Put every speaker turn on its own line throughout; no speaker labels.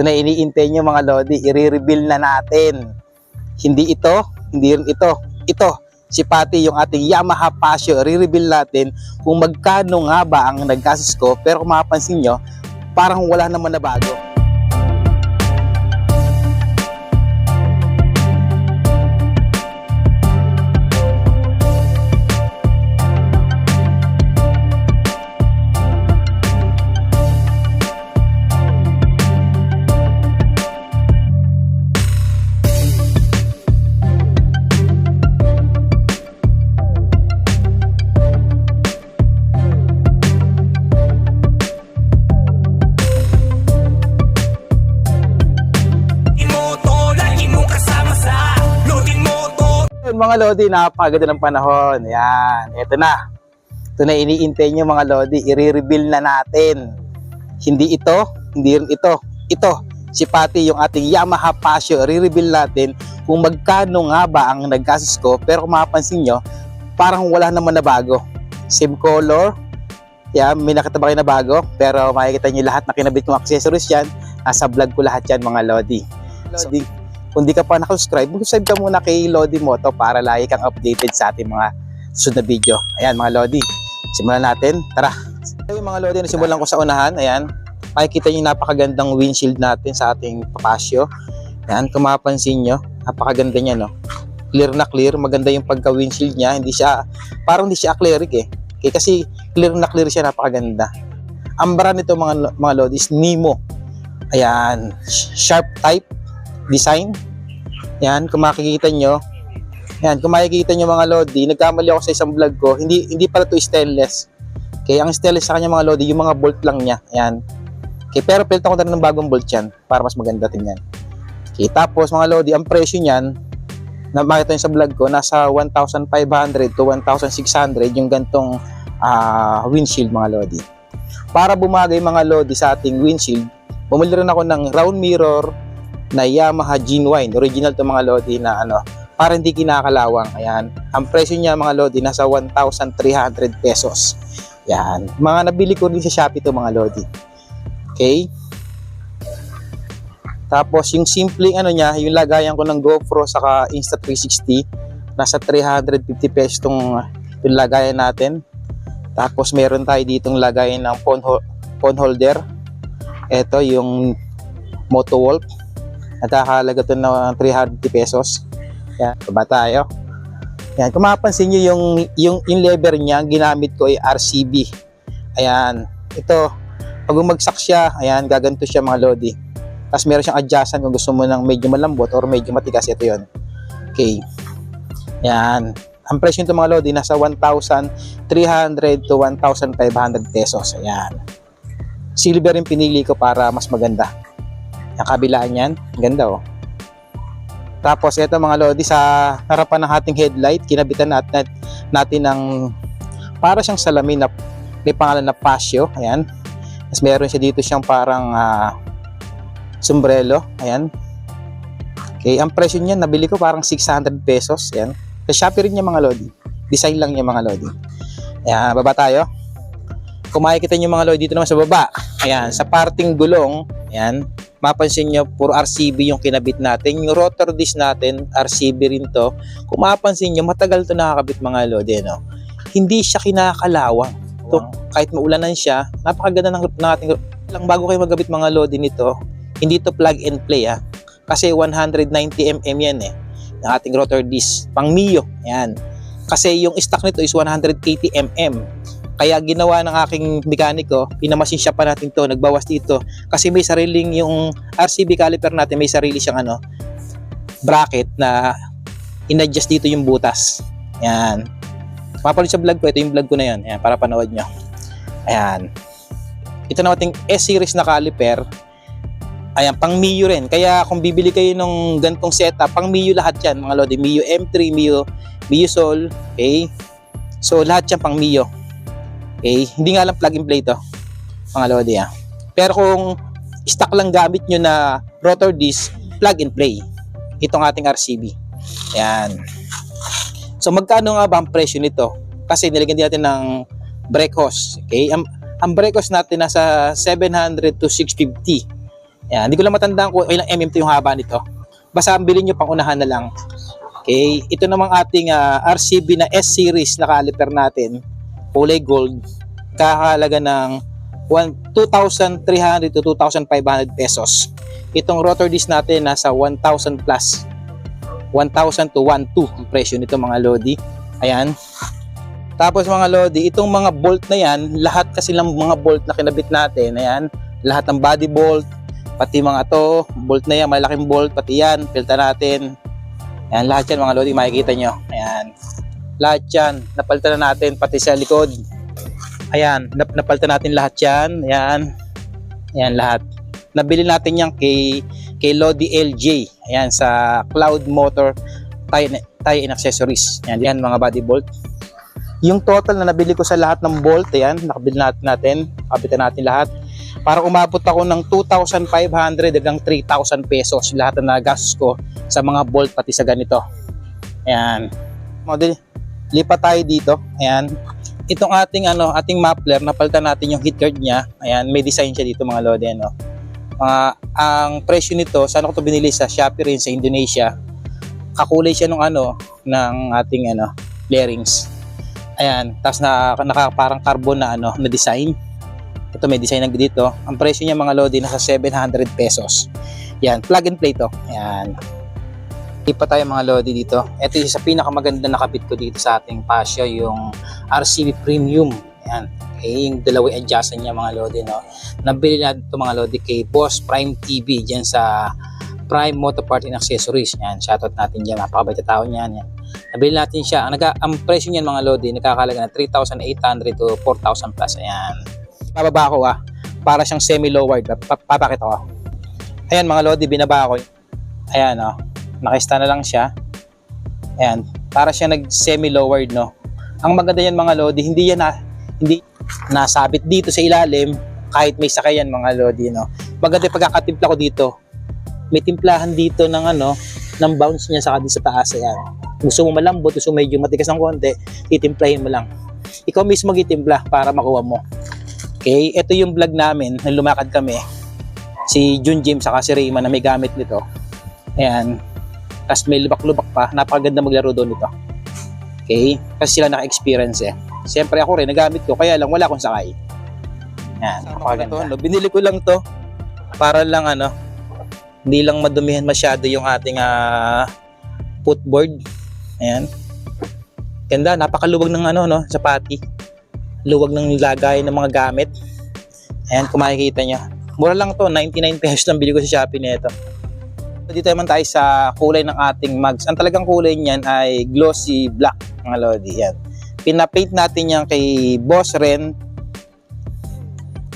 Ito na iniintay nyo mga Lodi, i-reveal na natin. Hindi ito, hindi rin ito. Ito, si Pati yung ating Yamaha Pasio, i-reveal natin kung magkano nga ba ang nagkasis ko. Pero kung mapapansin nyo, parang wala naman na bago. Mga Lodi, napakaganda ng panahon. Yan, eto na. Ito na iniintay nyo mga Lodi, i-reveal na natin. Hindi ito, hindi rin ito. Ito, si Pati yung ating Yamaha Pasio, i-reveal natin kung magkano nga ba ang nagkasis ko. Pero kung mapapansin nyo, parang wala naman na bago. Same color. Yan, may nakita ba kayo na bago? Pero makikita nyo lahat na kinabit kong accessories yan. Nasa vlog ko lahat yan mga Lodi. Lodi, kung di ka pa nakasubscribe, mag-subscribe ka muna kay Lodi Moto para lagi kang updated sa ating mga susunod na video. Ayan mga Lodi, simulan natin. Tara! Yung mga Lodi, nasimulan ko sa unahan. Ayan, makikita nyo napakagandang windshield natin sa ating papasyo. Ayan, kung mapapansin nyo, napakaganda niya, no? Clear na clear, maganda yung pagka-windshield niya. Hindi siya, parang hindi siya acrylic eh. Okay, kasi clear na clear siya, napakaganda. Ang brand nito mga, mga Lodi is Nemo. Ayan, sharp type design. Yan, kung makikita nyo. Yan, kung makikita nyo mga Lodi, nagkamali ako sa isang vlog ko. Hindi hindi pala to stainless. Okay, ang stainless sa kanya mga Lodi, yung mga bolt lang niya. Yan. Okay, pero pilitan ko na rin ng bagong bolt yan para mas maganda tingnan. Okay, tapos mga Lodi, ang presyo niyan, na makita nyo sa vlog ko, nasa 1,500 to 1,600 yung gantong ah, windshield mga Lodi. Para bumagay mga Lodi sa ating windshield, bumili rin ako ng round mirror, na Yamaha Genuine. Original to mga Lodi na ano, para hindi kinakalawang. Ayan. Ang presyo niya mga Lodi nasa 1,300 pesos. Yan. Mga nabili ko din sa Shopee to mga Lodi. Okay? Tapos yung simpleng ano niya, yung lagayan ko ng GoPro saka Insta360, nasa 350 pesos tong yung lagayan natin. Tapos meron tayo ditong lagayan ng phone, ho- phone holder. Ito yung Moto Wolf. Nakakalaga to ng 350 pesos. Yan, baba tayo. Yan, kung mapapansin nyo yung, yung, yung lever niya, ginamit ko ay RCB. Ayan, ito, pag bumagsak siya, ayan, gaganto siya mga lodi. Tapos meron siyang adjustment kung gusto mo ng medyo malambot or medyo matigas, ito yon Okay. Yan. Ang presyo nito mga lodi, nasa 1,300 to 1,500 pesos. Ayan. Silver yung pinili ko para mas maganda. Yung kabilaan yan, ganda oh. Tapos ito mga lodi sa harapan ng ating headlight, kinabitan natin natin ng para siyang salamin na may pangalan na Pasio, ayan. Tapos meron siya dito siyang parang ah, sombrero, ayan. Okay, ang presyo niya nabili ko parang 600 pesos, ayan. Sa Shopee rin niya mga lodi. Design lang niya mga lodi. Ayan, baba tayo. Kung makikita niyo mga lodi dito naman sa baba, ayan, sa parting gulong, ayan, mapansin nyo, puro RCB yung kinabit natin. Yung rotor disc natin, RCB rin to. Kung mapansin nyo, matagal to nakakabit mga lodi, no? Hindi siya kinakalawang. To, kahit maulanan siya, napakaganda ng, ng ating lang bago kayo magabit mga lodi nito, hindi to plug and play ah. Kasi 190mm yan eh, ng ating rotor disc. Pang Mio, yan. Kasi yung stock nito is 180mm. Kaya ginawa ng aking mekaniko, pinamasin siya pa natin to, nagbawas dito. Kasi may sariling yung RCB caliper natin, may sarili siyang ano, bracket na in-adjust dito yung butas. Yan. Mapalit sa vlog ko, ito yung vlog ko na yun. Yan, para panood nyo. Ayan. Ito na ating S-series na caliper. Ayan, pang Mio rin. Kaya kung bibili kayo ng gantong setup, pang Mio lahat yan, mga lodi. Mio M3, Mio, Mio Sol, okay? So, lahat yan pang Mio. Okay? Hindi nga lang plug and play to, mga lodi ah. Pero kung stock lang gamit nyo na rotor disc, plug and play. Itong ating RCB. Ayan. So magkano nga ba ang presyo nito? Kasi nilagyan din natin ng brake hose. Okay? Ang, ang brake hose natin nasa 700 to 650. Yan, hindi ko lang matandaan kung ilang mm to yung haba nito. Basta ang bilhin nyo pang unahan na lang. Okay, ito namang ating ah, RCB na S-series na caliper natin, kulay gold, kakahalaga ng 1 2,300 to 2,500 pesos. Itong rotor disc natin nasa 1,000 plus. 1,000 to 1,2 ang presyo nito mga Lodi. Ayan. Tapos mga Lodi, itong mga bolt na yan, lahat kasi lang mga bolt na kinabit natin, ayan, lahat ng body bolt, pati mga to, bolt na yan, malaking bolt, pati yan, filter natin. Ayan, lahat yan mga Lodi, makikita nyo. Ayan. Lahat yan, napalitan na natin, pati sa likod. Ayan, nap napalitan natin lahat yan. Ayan. Ayan, lahat. Nabili natin yan kay, kay Lodi LJ. Ayan, sa Cloud Motor Tire, tire and Accessories. Ayan, yan mga body bolt. Yung total na nabili ko sa lahat ng bolt, ayan, nakabili natin natin, kapitan natin lahat. Para umabot ako ng 2,500 hanggang 3,000 pesos lahat na nagastos ko sa mga bolt pati sa ganito. Ayan. Model, lipat tayo dito. Ayan. Itong ating ano, ating muffler, napalitan natin yung heat guard niya. Ayan, may design siya dito mga lodi, ano. Mga, ang presyo nito, saan ko to binili sa Shopee rin sa Indonesia. Kakulay siya nung ano, ng ating ano, bearings. Ayan, tapos na, naka parang carbon na ano, na design. Ito may design na dito. Ang presyo niya mga lodi nasa 700 pesos. Yan, plug and play to. Yan. Pa tayo mga lodi dito. Ito yung sa pinakamaganda na kabit ko dito sa ating Pasio, yung RCB Premium. Yan. Okay, yung dalawang adjustan niya mga lodi, no. Nabili natin ito mga lodi kay Boss Prime TV diyan sa Prime Motor Part and Accessories. Yan, shoutout natin diyan. Napakabait na tao niyan. Yan. Nabili natin siya. Ang, naga, ang presyo niyan mga lodi, nagkakalaga ng 3,800 to 4,000 plus. Ayan. Bababa ko ah. Para siyang semi-lowered. Pa- Papakita ko. Ayan mga lodi, binaba ko. Ayan oh. Nakista na lang siya. Ayan. Para siya nag semi-lowered no. Ang maganda yan mga lodi, hindi yan na, hindi nasabit dito sa ilalim kahit may sakayan mga lodi no. Maganda pagkakatimpla ko dito. May timplahan dito ng ano, ng bounce niya sa sa taas ayan. Gusto mo malambot, gusto mo medyo matigas ng konti, titimplahin mo lang. Ikaw mismo gitimpla para makuha mo. Okay, ito yung vlog namin na lumakad kami. Si Jun Jim saka si Rayman na may gamit nito. Ayan. Tapos may lubak-lubak pa. Napakaganda maglaro doon nito. Okay? Kasi sila naka-experience eh. Siyempre ako rin, nagamit ko. Kaya lang wala akong sakay. Ayan. Napakaganda. No? Binili ko lang to para lang ano, hindi lang madumihan masyado yung ating ah, footboard. Ayan. Ganda, napakaluwag ng ano, no, sa pati. Luwag ng lagay ng mga gamit. Ayan, kung makikita nyo. Mura lang to, 99 pesos lang bili ko sa Shopee nito. Dito naman tayo sa kulay ng ating mugs. Ang talagang kulay niyan ay glossy black, mga lodi. Yan. Pinapaint natin yan kay Boss Ren.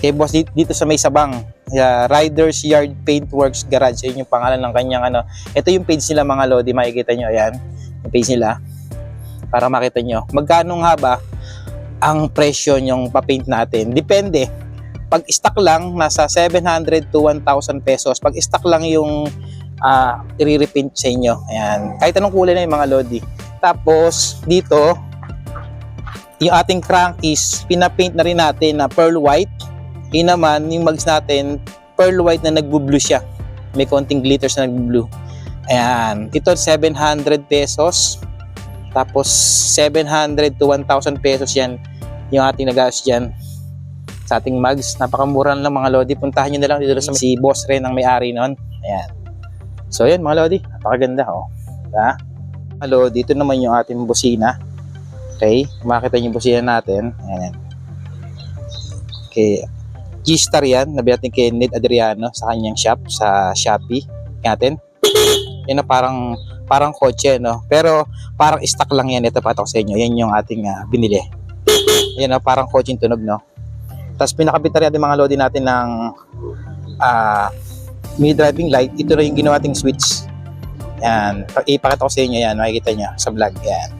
Kay Boss dito, sa may sabang. Yeah, Riders Yard Paintworks Garage. Yun yung pangalan ng kanyang ano. Ito yung page nila mga lodi. Makikita nyo. Ayan. Yung page nila. Para makita nyo. Magkano nga ba ang presyo yung papaint natin? Depende. Pag stock lang, nasa 700 to 1,000 pesos. Pag stock lang yung uh, i-repaint sa inyo. Ayan. Kahit anong kulay na yung mga lodi. Tapos, dito, yung ating crankies, pinapaint na rin natin na pearl white. Yun naman, yung mags natin, pearl white na nagbo-blue siya. May konting glitters na nagbo-blue. Ayan. Ito, 700 pesos. Tapos, 700 to 1,000 pesos yan yung ating nagas dyan sa ating mugs. Napakamura lang mga lodi. Puntahan nyo na lang dito sa si Boss Ren ang may-ari noon. Ayan. So, yan mga lodi. Napakaganda, oh. Diba? Lodi, dito naman yung ating busina. Okay? Makita niyo yung busina natin. Ayan. Okay. G-Star yan. Nabi natin kay Ned Adriano sa kanyang shop sa Shopee. Natin. Yan na parang parang kotse, no? Pero parang stock lang yan. Ito patok sa inyo. Yan yung ating ah, binili. Yan na parang kotse yung tunog, no? Tapos pinakabit na rin mga lodi natin ng ah may driving light. Ito na yung ginawa ating switch. Yan. Pa- Ipakita ko sa inyo yan. Makikita nyo sa vlog. Yan.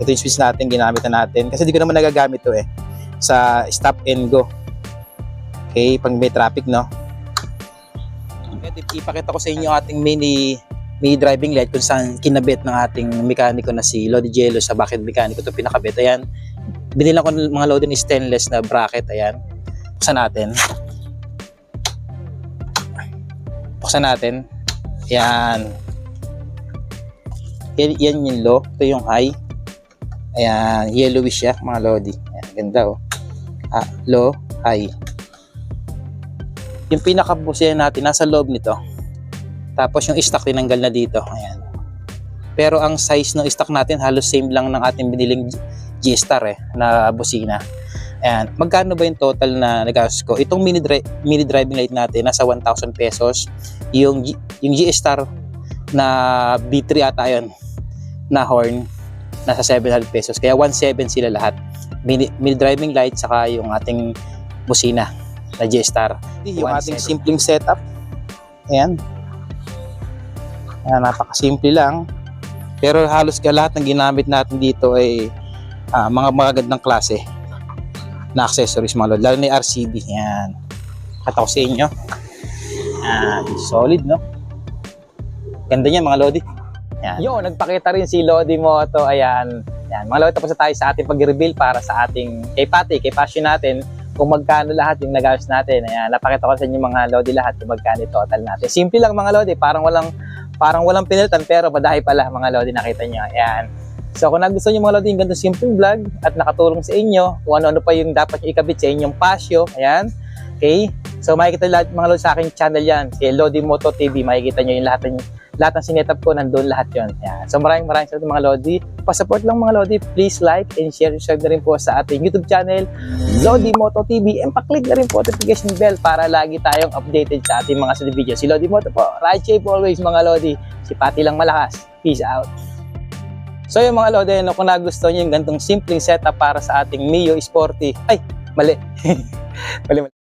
Ito yung switch natin. Ginamit na natin. Kasi di ko naman nagagamit to eh. Sa stop and go. Okay. Pag may traffic, no? Ito, ipakita ko sa inyo ating mini mini driving light kung saan kinabit ng ating mekaniko na si Lodi Jello sa bakit mekaniko ito pinakabit. Ayan. Binilang ko ng mga Lodi ni stainless na bracket. Ayan. Buksan natin. Buksan natin. Yan, yan yung low. Ito yung high. Ayan, yellowish siya, mga lodi. Ayan, ganda oh. Ah, low, high. Yung pinakabusihan natin, nasa loob nito. Tapos yung stock tinanggal na dito. Ayan. Pero ang size ng stock natin halos same lang ng ating biniling G-Star eh, na busina. Ayan. Magkano ba yung total na nagastos ko? Itong mini, dri- mini driving light natin, nasa 1,000 pesos. Yung, yung G-Star na B3 ata yun, na horn, nasa 700 pesos. Kaya 1,700 sila lahat. Mini, mini driving light, saka yung ating busina na G-Star. Yung ating simpleng setup. Ayan. Ayan, napakasimple lang. Pero halos ka lahat ng ginamit natin dito ay ah, mga magagandang klase na accessories mga lord. Lalo na yung RCB. Yan. Kata ko sa inyo. Yan. Solid, no? Ganda niya mga lodi. Yan. Yo, nagpakita rin si Lodi Moto. Ayan. Yan. Mga lodi, tapos na tayo sa ating pag-reveal para sa ating kay Pati, kay Passion natin kung magkano lahat yung nagayos natin. Ayan, napakita ko sa inyo mga lodi lahat kung magkano yung total natin. Simple lang mga lodi, parang walang parang walang pinilitan pero madahi pala mga lodi nakita nyo. Ayan. So kung nagustuhan nyo mga lodi yung ganitong simpleng vlog at nakatulong sa inyo kung ano-ano pa yung dapat nyo ikabit sa inyong pasyo. Ayan. Okay? So makikita lahat mga lodi sa aking channel yan. Si Lodi Moto TV. Makikita nyo yung lahat ng lahat ng sinetap ko nandun lahat yon. Ayan. So maraming maraming salamat mga lodi. Pa-support lang mga lodi. Please like and share. Subscribe na rin po sa ating YouTube channel Lodi Moto TV and pa-click na rin po notification bell para lagi tayong updated sa ating mga sunod video. Si Lodi Moto po, ride safe always mga Lodi. Si Pati lang malakas. Peace out. So yung mga Lodi, no, kung nagustuhan nyo yung gantong simpleng setup para sa ating Mio Sporty. Ay, mali. mali, mali.